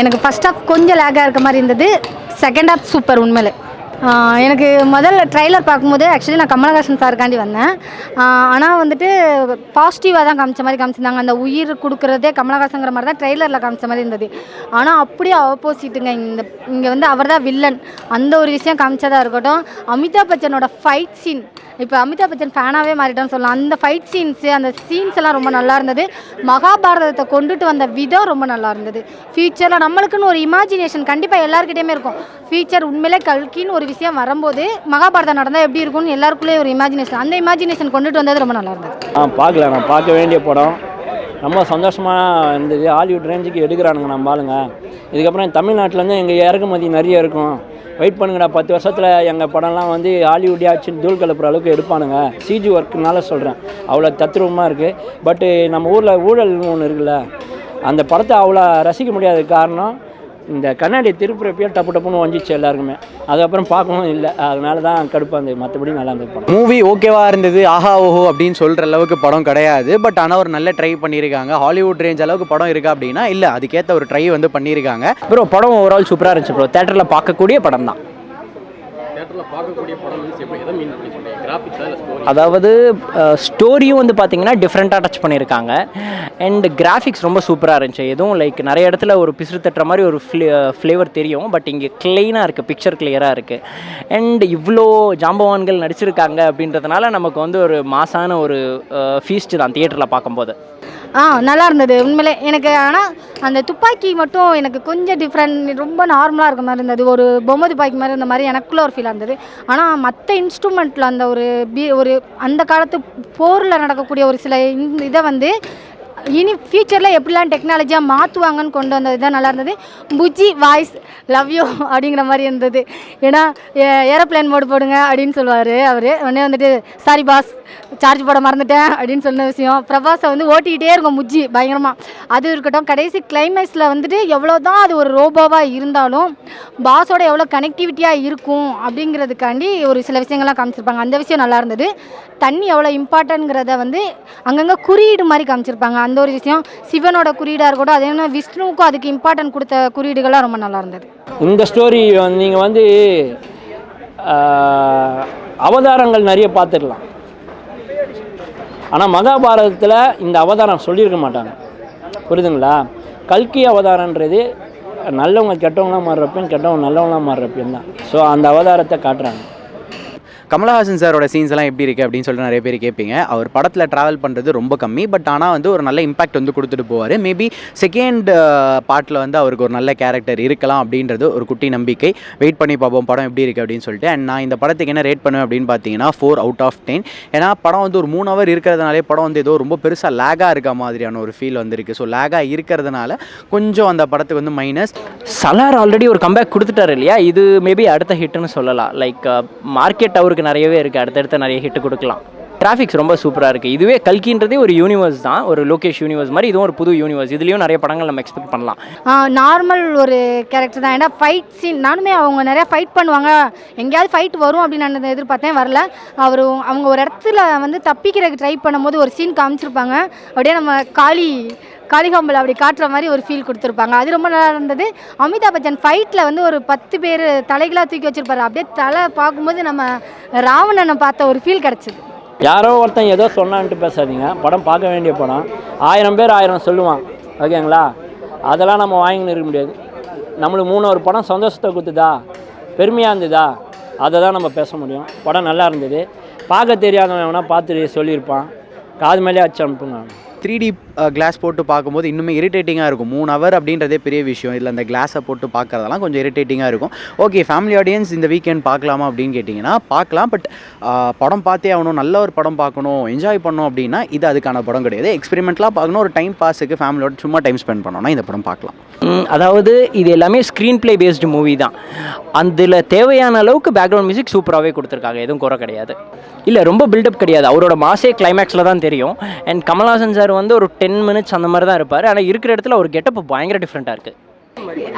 எனக்கு first half கொஞ்சம் லேக்காக இருக்க மாதிரி இருந்தது. செகண்ட் ஹாஃப் சூப்பர் உண்மையிலே. எனக்கு முதல்ல ட்ரைலர் பார்க்கும்போது ஆக்சுவலி நான் கமலஹாசன் சாருக்காண்டி வந்தேன். ஆனால் வந்துட்டு பாசிட்டிவாக தான் காமிச்ச மாதிரி காமிச்சிருந்தாங்க. அந்த உயிர் கொடுக்குறதே கமலஹாசங்கிற மாதிரி தான் ட்ரெய்லரில் காமிச்ச மாதிரி இருந்தது. ஆனால் அப்படியே ஆப்போசிட்டுங்க இந்த இங்கே வந்து அவர் தான் வில்லன் அந்த ஒரு விஷயம் காமிச்சதாக இருக்கட்டும் அமிதாப் பச்சனோட ஃபைட் சீன் இப்போ அமிதாப் பச்சன் ஃபேனாகவே மாறிட்டோம்னு சொல்லலாம். அந்த ஃபைட் சீன்ஸு அந்த சீன்ஸ் எல்லாம் ரொம்ப நல்லா இருந்தது. மகாபாரதத்தை கொண்டுட்டு வந்த விதம் ரொம்ப நல்லா இருந்தது. ஃபியூச்சரில் நம்மளுக்குன்னு ஒரு இமேஜினேஷன் கண்டிப்பாக எல்லாருக்கிட்டேயுமே இருக்கும். ஃபியூச்சர் உண்மையிலே கல்கின்னு ஒரு விஷயம் வரும்போது மகாபாரதம் நடந்தால் எப்படி இருக்கும்னு எல்லாருக்குள்ளேயும் ஒரு இமேஜினேஷன் அந்த இமேஜினேஷன் கொண்டுட்டு வந்தது ரொம்ப நல்லா இருந்தது. ஆ பார்க்கல. நான் பார்க்க வேண்டிய படம். ரொம்ப சந்தோஷமாக இருந்தது. ஹாலிவுட் ரேஞ்சுக்கு எடுக்கிறானுங்க நம்ம ஆளுங்க. இதுக்கப்புறம் தமிழ்நாட்டிலேருந்து எங்கள் இறக்குமதி நிறைய இருக்கும். வெயிட் பண்ணுங்கடா. பத்து வருஷத்தில் எங்கள் படம்லாம் வந்து ஹாலிவுட்யாச்சுன்னு தூள் கலப்புற அளவுக்கு எடுப்பானுங்க. சிஜி ஒர்க்குனால சொல்கிறேன் அவ்வளோ தத்ரூபமாக இருக்குது பட்டு நம்ம ஊரில் ஊழல்னு ஒன்று இருக்குல்ல அந்த படத்தை அவ்வளோ ரசிக்க முடியாத காரணம் இந்த கண்ணாடி திருப்புறப்பையே டப்பு டப்புன்னு வஞ்சிச்சு எல்லாருக்குமே. அதுக்கப்புறம் பார்க்கவும் இல்லை. அதனால தான் கடுப்பாக இருந்தது. மற்றபடி நல்லா இருந்தது படம். மூவி ஓகேவா இருந்தது. ஆஹா ஓஹோ அப்படின்னு சொல்கிற அளவுக்கு படம் கிடையாது. பட் ஆனால் ஒரு நல்ல ட்ரை பண்ணியிருக்காங்க. ஹாலிவுட் ரேஞ்ச் அளவுக்கு படம் இருக்கா அப்படின்னா இல்லை. அதுக்கேற்ற ஒரு ட்ரை வந்து பண்ணியிருக்காங்க. ப்ரோ படம் ஓவரால் சூப்பராக இருந்துச்சு ப்ரோ தேட்டரில் பார்க்கக்கூடிய படம் தான். அதாவது ஸ்டோரியும் வந்து பார்த்தீங்கன்னா டிஃப்ரெண்ட்டாக டச் பண்ணியிருக்காங்க. அண்ட் கிராஃபிக்ஸ் ரொம்ப சூப்பராக இருந்துச்சு. எதுவும் லைக் நிறைய இடத்துல ஒரு பிசுறு தட்டுற மாதிரி ஒரு ஃப்ளே ஃப்ளேவர் தெரியும். பட் இங்கே க்ளீனாக இருக்குது பிக்சர் கிளியராக இருக்குது அண்ட் இவ்வளோ ஜாம்பவான்கள் நடிச்சிருக்காங்க அப்படின்றதுனால நமக்கு வந்து ஒரு மாசான ஒரு ஃபீஸ்ட் தான் தியேட்டரில் பார்க்கும்போது. ஆ நல்லா இருந்தது உண்மையிலே எனக்கு ஆனால் அந்த துப்பாக்கி மட்டும் எனக்கு கொஞ்சம் டிஃப்ரெண்ட் ரொம்ப நார்மலாக இருக்க மாதிரி இருந்தது. ஒரு பொம்மை துப்பாக்கி மாதிரி இருந்த மாதிரி எனக்குள்ளே ஒரு ஃபீலாக இருந்தது. ஆனால் மற்ற இன்ஸ்ட்ருமெண்ட்டில் அந்த ஒரு பி ஒரு அந்த காலத்து போரில் நடக்கக்கூடிய ஒரு சில இந்த இதை வந்து இனி ஃப்யூச்சரில் எப்படிலாம் டெக்னாலஜியாக மாற்றுவாங்கன்னு கொண்டு வந்தது தான் நல்லா இருந்தது. புஜ்ஜி வாய்ஸ் லவ் யூ அப்படிங்கிற மாதிரி இருந்தது. ஏன்னா ஏரோப்ளேன் மோடு போடுங்க அப்படின்னு சொல்லுவார் அவர். உடனே வந்துட்டு சாரி பாஸ் சார்ஜ் போட மறந்துட்டேன் அப்படின்னு சொன்ன விஷயம். பிரபாஸை வந்து ஓட்டிக்கிட்டே இருக்கும் முஜ்ஜி பயங்கரமாக அது இருக்கட்டும் கடைசி கிளைமேக்ஸில் வந்துட்டு எவ்வளோ தான் அது ஒரு ரோபோவாக இருந்தாலும் பாஸோட எவ்வளோ கனெக்டிவிட்டியாக இருக்கும் அப்படிங்கிறதுக்காண்டி ஒரு சில விஷயங்கள்லாம் காமிச்சிருப்பாங்க. அந்த விஷயம் நல்லா இருந்தது. தண்ணி எவ்வளோ இம்பார்ட்டன்ங்கிறத வந்து அங்கங்கே குறியீடு மாதிரி காமிச்சிருப்பாங்க. அந்த ஒரு விஷயம். சிவனோட குறியீடாக இருக்கட்டும் அதே மாதிரி விஷ்ணுவுக்கும் அதுக்கு இம்பார்ட்டன்ட் கொடுத்த குறியீடுகள்லாம் ரொம்ப நல்லா இருந்தது. இந்த ஸ்டோரி நீங்கள் வந்து அவதாரங்கள் நிறைய பார்த்துக்கலாம் ஆனால் மகாபாரதத்தில் இந்த அவதாரம் சொல்லியிருக்க மாட்டாங்க. புரியுதுங்களா? கல்கி அவதாரன்றது நல்லவங்க கெட்டவங்களாம் மாறுறப்பையும் கெட்டவங்க நல்லவங்களாம் மாறுறப்பையும் தான். ஸோ அந்த அவதாரத்தை காட்டுறாங்க. கமலஹாசன் சாரோட சீன்ஸ் எல்லாம் எப்படி இருக்குது அப்படின்னு சொல்லிட்டு நிறைய பேர் கேட்பீங்க. அவர் படத்தில் ட்ராவல் பண்ணுறது ரொம்ப கம்மி பட் ஆனால் வந்து ஒரு நல்ல இம்பாக்ட் வந்து கொடுத்துட்டு போவார். மேபி செகண்ட் பார்ட்டில் வந்து அவருக்கு ஒரு நல்ல கேரக்டர் இருக்கலாம் அப்படின்றது ஒரு குட்டி நம்பிக்கை. வெயிட் பண்ணி பார்ப்போம் படம் எப்படி இருக்குது அப்படின்னு சொல்லிட்டு. அண்ட் நான் இந்த படத்துக்கு என்ன ரேட் பண்ணுவேன் அப்படின்னு பார்த்தீங்கன்னா ஃபோர் அவுட் ஆஃப் டென் ஏன்னா படம் வந்து ஒரு மூணு ஹவர் இருக்கிறதுனாலே படம் வந்து ஏதோ ரொம்ப பெருசாக லேகாக இருக்க மாதிரியான ஒரு ஃபீல் வந்திருக்கு. ஸோ லேகாக இருக்கிறதுனால கொஞ்சம் அந்த படத்துக்கு வந்து மைனஸ் சலார் ஆல்ரெடி ஒரு கம்பேக் கொடுத்துட்டாரு இல்லையா? இது மேபி அடுத்த ஹிட்னு சொல்லலாம். லைக் மார்க்கெட் அவர் அவருக்கு நிறையவே இருக்குது அடுத்தடுத்த நிறைய ஹிட்டு கொடுக்கலாம். கிராஃபிக்ஸ் ரொம்ப சூப்பராக இருக்குது இதுவே கல்கின்றதே ஒரு யூனிவர்ஸ் தான். ஒரு லோகேஷ் யூனிவர்ஸ் மாதிரி இதுவும் ஒரு புது யூனிவர்ஸ் இதுலேயும் நிறைய படங்கள் நம்ம எக்ஸ்பெக்ட் பண்ணலாம். நார்மல் ஒரு கேரக்டர் தான். ஏன்னா ஃபைட் சீன் நானுமே அவங்க நிறையா ஃபைட் பண்ணுவாங்க. எங்கேயாவது ஃபைட் வரும் அப்படின்னு நான் எதிர்பார்த்தேன் வரல. அவர் அவங்க ஒரு இடத்துல வந்து தப்பிக்கிறதுக்கு ட்ரை பண்ணும்போது ஒரு சீன் காமிச்சிருப்பாங்க. அப்படியே நம்ம காளி காளிகாம்பல் அப்படி காட்டுற மாதிரி ஒரு ஃபீல் கொடுத்துருப்பாங்க. அது ரொம்ப நல்லா இருந்தது. அமிதாப் பச்சன் ஃபைட்டில் வந்து ஒரு பத்து பேர் தலைகளாக தூக்கி வச்சுருப்பாரு. அப்படியே தலை பார்க்கும்போது நம்ம ராவணனை பார்த்த ஒரு ஃபீல் கிடச்சிது. யாரோ ஒருத்தன் ஏதோ சொன்னான்ட்டு பேசாதீங்க. படம் பார்க்க வேண்டிய படம். ஆயிரம் பேர் ஆயிரம் சொல்லுவான். ஓகேங்களா? அதெல்லாம் நம்ம வாங்கின்னு இருக்க முடியாது. நம்மளுக்கு மூணு ஒரு படம் சந்தோஷத்தை கொடுத்துதா? பெருமையாக இருந்ததா? அதை தான் நம்ம பேச முடியும். படம் நல்லா இருந்தது. பார்க்க தெரியாதவன் வேணால் பார்த்து சொல்லியிருப்பான். காது மேலே அச்சு அனுப்புங்க. த்ரீ டி கிளாஸ் போட்டு பார்க்கும்போது இன்னுமே இரிட்டேட்டிங்காக இருக்கும். மூணு ஹவர் அப்படின்றதே பெரிய விஷயம். இல்லை அந்த கிளாஸை போட்டு பார்க்குறதெல்லாம் கொஞ்சம் இரிட்டேட்டிங்காக இருக்கும். ஓகே ஃபேமிலி ஆடியன்ஸ் இந்த வீக்கெண்ட் பார்க்கலாமா அப்படின்னு கேட்டிங்கன்னா பார்க்கலாம். பட் uh, படம் பார்த்தே ஆகணும். நல்ல ஒரு படம் பார்க்கணும். என்ஜாய் பண்ணணும் அப்படின்னா இது அதுக்கான படம் கிடையாது. எக்ஸ்பெரிமெண்ட்லாம் பார்க்கணும். ஒரு டைம் பாஸுக்கு ஃபேமிலியோட சும்மா டைம் ஸ்பெண்ட் பண்ணோம்னா இந்த படம் பார்க்கலாம். அதாவது இது எல்லாமே ஸ்க்ரீன் ப்ளே பேஸ்டு மூவி தான். அதில் தேவையான அளவுக்கு பேக்ரவுண்ட் மியூசிக் சூப்பராகவே கொடுத்துருக்காங்க. எதுவும் குறை கிடையாது. இல்லை ரொம்ப பில்டப் கிடையாது. அவரோட மாசே கிளைமேக்ஸில் தான் தெரியும். அண்ட் கமல்ஹாசன் சார் வந்து ஒரு டென் மினிட்ஸ் அந்த மாதிரி தான் இருப்பார். ஆனால் இருக்கிற இடத்துல ஒரு கெட்டப் பயங்கர டிஃப்ரெண்ட்டாக இருக்குது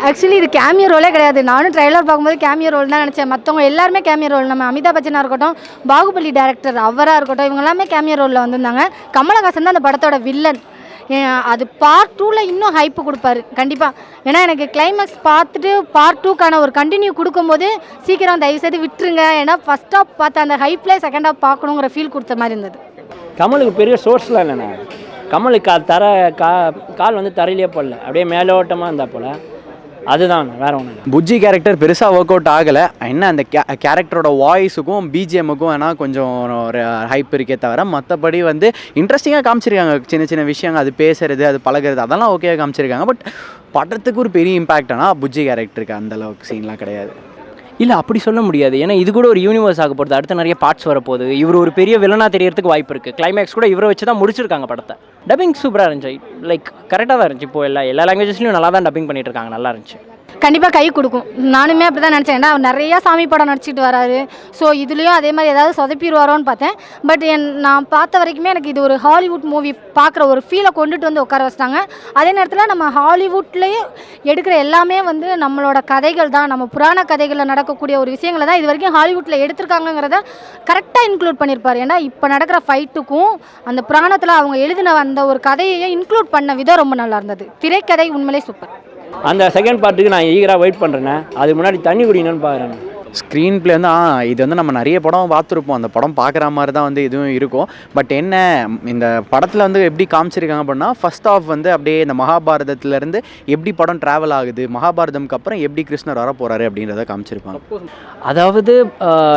ஆக்சுவலி இது கேமியோ ரோலே கிடையாது. நானும் ட்ரைலர் பார்க்கும்போது கேமியோ ரோல் தான் நினச்சேன். மற்றவங்க எல்லாருமே கேமியோ ரோல் நம்ம அமிதாப் பச்சனாக இருக்கட்டும் பாகுபலி டேரக்டர் அவராக இருக்கட்டும் இவங்க எல்லாமே கேமியோ ரோலில் வந்திருந்தாங்க. கமலஹாசன் தான் அந்த படத்தோட வில்லன் அது பார்ட் டூவில் இன்னும் ஹைப்பு கொடுப்பாரு. கண்டிப்பாக ஏன்னா எனக்கு கிளைமேக்ஸ் பார்த்துட்டு பார்ட் டூக்கான ஒரு கண்டினியூ கொடுக்கும்போது சீக்கிரம் தயவுசெய்து விட்டுருங்க. ஏன்னா ஃபஸ்ட் ஹாஃப் பார்த்த அந்த ஹைப்லேயே செகண்ட் ஹாஃப் பார்க்கணுங்கிற ஃபீல் கொடுத்த மாதிரி இருந்தது. கமலுக்கு பெரிய சோர்ஸ்லாம் இல்லைண்ணே. கமலுக்கு கா தர கா கால் வந்து தரையிலே போடல. அப்படியே மேலோட்டமாக இருந்தால் போல். அதுதான் வேற ஒன்றும் புஜ்ஜி கேரக்டர் பெருசாக ஒர்க் அவுட் ஆகலை. என்ன அந்த கே கேரக்டரோட வாய்ஸுக்கும் பிஜிஎம்முக்கும் வேணால் கொஞ்சம் ஒரு ஹைப் இருக்கே தவிர மற்றபடி வந்து இன்ட்ரெஸ்டிங்காக காமிச்சிருக்காங்க. சின்ன சின்ன விஷயங்கள் அது பேசுறது அது பழகுறது அதெல்லாம் ஓகே காமிச்சிருக்காங்க. பட் படத்துக்கு ஒரு பெரிய இம்பாக்ட்னா புஜ்ஜி கேரக்டருக்கு அந்தளவுக்கு சீன்லாம் கிடையாது. இல்லை அப்படி சொல்ல முடியாது. ஏன்னா இது கூட ஒரு யூனிவர்ஸ் ஆக போகிறது அடுத்து நிறைய பார்ட்ஸ் வரப்போகுது. இவர் ஒரு பெரிய வில்லனாக தெரியறதுக்கு வாய்ப்பு இருக்குது கிளைமேக்ஸ் கூட இவரை வச்சு தான் முடிச்சிருக்காங்க படத்தை. டப்பிங் சூப்பராக இருந்துச்சு. லைக் கரெக்டாக தான் இருந்துச்சு. இப்போ எல்லா எல்லா லாங்குவேஜஸ்லையும் நல்லா தான் டப்பிங் பண்ணிட்டு இருக்காங்க. நல்லா இருந்துச்சு. கண்டிப்பாக கை கொடுக்கும். நானுமே அப்படி தான் நினச்சேன். ஏன்னா அவர் நிறையா சாமி படம் நடிச்சிட்டு வராரு. ஸோ இதுலேயும் அதே மாதிரி ஏதாவது சொதப்பிடுவாரோன்னு பார்த்தேன். பட் என் நான் பார்த்த வரைக்குமே எனக்கு இது ஒரு ஹாலிவுட் மூவி பார்க்குற ஒரு ஃபீலை கொண்டுட்டு வந்து உட்கார வச்சிட்டாங்க. அதே நேரத்தில் நம்ம ஹாலிவுட்லேயே எடுக்கிற எல்லாமே வந்து நம்மளோட கதைகள் தான். நம்ம புராண கதைகளில் நடக்கக்கூடிய ஒரு விஷயங்களை தான் இது வரைக்கும் ஹாலிவுட்டில் எடுத்திருக்காங்கங்கிறத கரெக்டாக இன்க்ளூட் பண்ணியிருப்பார். ஏன்னா இப்போ நடக்கிற ஃபைட்டுக்கும் அந்த புராணத்தில் அவங்க எழுதின அந்த ஒரு கதையையும் இன்க்ளூட் பண்ண விதம் ரொம்ப நல்லா இருந்தது. திரைக்கதை உண்மையிலே சூப்பர் அந்த செகண்ட் பார்ட்டுக்கு நான் ஈகராக வெயிட் பண்ணுறேண்ணே அதுக்கு முன்னாடி தண்ணி குடிக்கணும்னு பார்க்குறேன் ஸ்க்ரீன் பிளே வந்து ஆ இது வந்து நம்ம நிறைய படம் பார்த்துருப்போம். அந்த படம் பார்க்குற மாதிரி தான் வந்து இதுவும் இருக்கும். பட் என்ன இந்த படத்தில் வந்து எப்படி காமிச்சிருக்காங்க அப்படின்னா ஃபர்ஸ்ட் ஆஃப் வந்து அப்படியே இந்த மகாபாரதத்துலேருந்து எப்படி படம் ட்ராவல் ஆகுது மகாபாரதம்க்கு அப்புறம் எப்படி கிருஷ்ணர் வர போகிறாரு அப்படின்றத காமிச்சிருப்பாங்க. அதாவது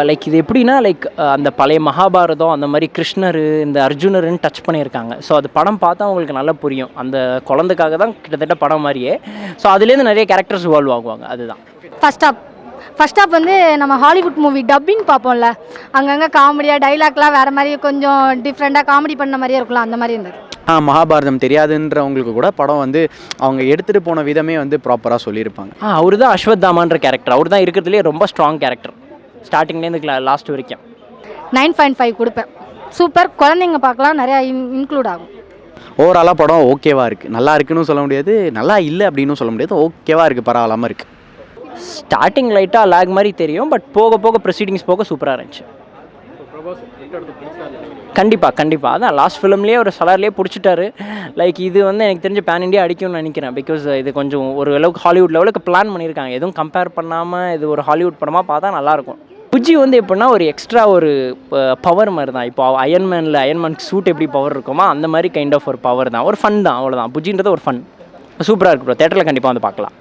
லைக் இது எப்படின்னா லைக் அந்த பழைய மகாபாரதம் அந்த மாதிரி கிருஷ்ணர் இந்த அர்ஜுனர்னு டச் பண்ணியிருக்காங்க. ஸோ அது படம் பார்த்தா உங்களுக்கு நல்லா புரியும். அந்த குழந்தைக்காக தான் கிட்டத்தட்ட படம் மாதிரியே. ஸோ அதுலேருந்து நிறைய கேரக்டர்ஸ் இவால்வ் ஆகுவாங்க. அதுதான். ஃபர்ஸ்ட் ஹாப் ஃபர்ஸ்ட் ஹாப் வந்து நம்ம ஹாலிவுட் மூவி டப்பிங் பார்ப்போம்ல. அங்கங்கே காமெடியாக டைலாக்லாம் வேறு மாதிரி கொஞ்சம் டிஃப்ரெண்ட்டாக காமெடி பண்ண மாதிரியே இருக்கலாம் அந்த மாதிரி இருந்தது. ஆ மகாபாரதம் தெரியாதுன்றவங்களுக்கு கூட படம் வந்து அவங்க எடுத்துகிட்டு போன விதமே வந்து ப்ராப்பராக சொல்லியிருப்பாங்க. ஆ அவர் தான் அஸ்வத்தாமான்ற கேரக்டர் அவர் தான் இருக்கிறதுலே ரொம்ப ஸ்ட்ராங் கேரக்டர் ஸ்டார்டிங்லேருந்து லாஸ்ட் வரைக்கும். நைன் பாயிண்ட் ஃபைவ் கொடுப்பேன். சூப்பர் குழந்தைங்க பார்க்கலாம் நிறையா இன்க்ளூட் ஆகும். ஓவராலாக படம் ஓகேவா இருக்குது நல்லா இருக்குன்னு சொல்ல முடியாது. நல்லா இல்லை அப்படின்னு சொல்ல முடியாது. ஓகேவா இருக்குது பரவாயில்லாமல் இருக்குது ஸ்டார்டிங் லைட்டாக லேக் மாதிரி தெரியும் பட் போக போக ப்ரொசீடிங்ஸ் போக சூப்பராக இருந்துச்சு. கண்டிப்பாக கண்டிப்பாக அதான் லாஸ்ட் ஃபிலிம்லேயே ஒரு சலார்லேயே பிடிச்சிட்டாரு. லைக் இது வந்து எனக்கு தெரிஞ்ச பேன் இண்டியா அடிக்கும்னு நினைக்கிறேன். பிகாஸ் இது கொஞ்சம் ஒரு அளவுக்கு ஹாலிவுட் லெவலுக்கு பிளான் பண்ணியிருக்காங்க. எதுவும் கம்பேர் பண்ணாமல் இது ஒரு ஹாலிவுட் படமாக பார்த்தா நல்லாயிருக்கும். புஜ்ஜி வந்து எப்படின்னா ஒரு எக்ஸ்ட்ரா ஒரு பவர் மாதிரி தான். இப்போ அயன்மேனில் அயன்மேனுக்கு சூட் எப்படி பவர் இருக்குமோ அந்த மாதிரி கைண்ட் ஆஃப் ஒரு பவர் தான். ஒரு ஃபன் தான் அவ்வளோதான் புஜ்ஜின்றது ஒரு ஃபன் சூப்பராக இருக்கு ப்ரோ தேட்டரில் கண்டிப்பாக வந்து பார்க்கலாம்.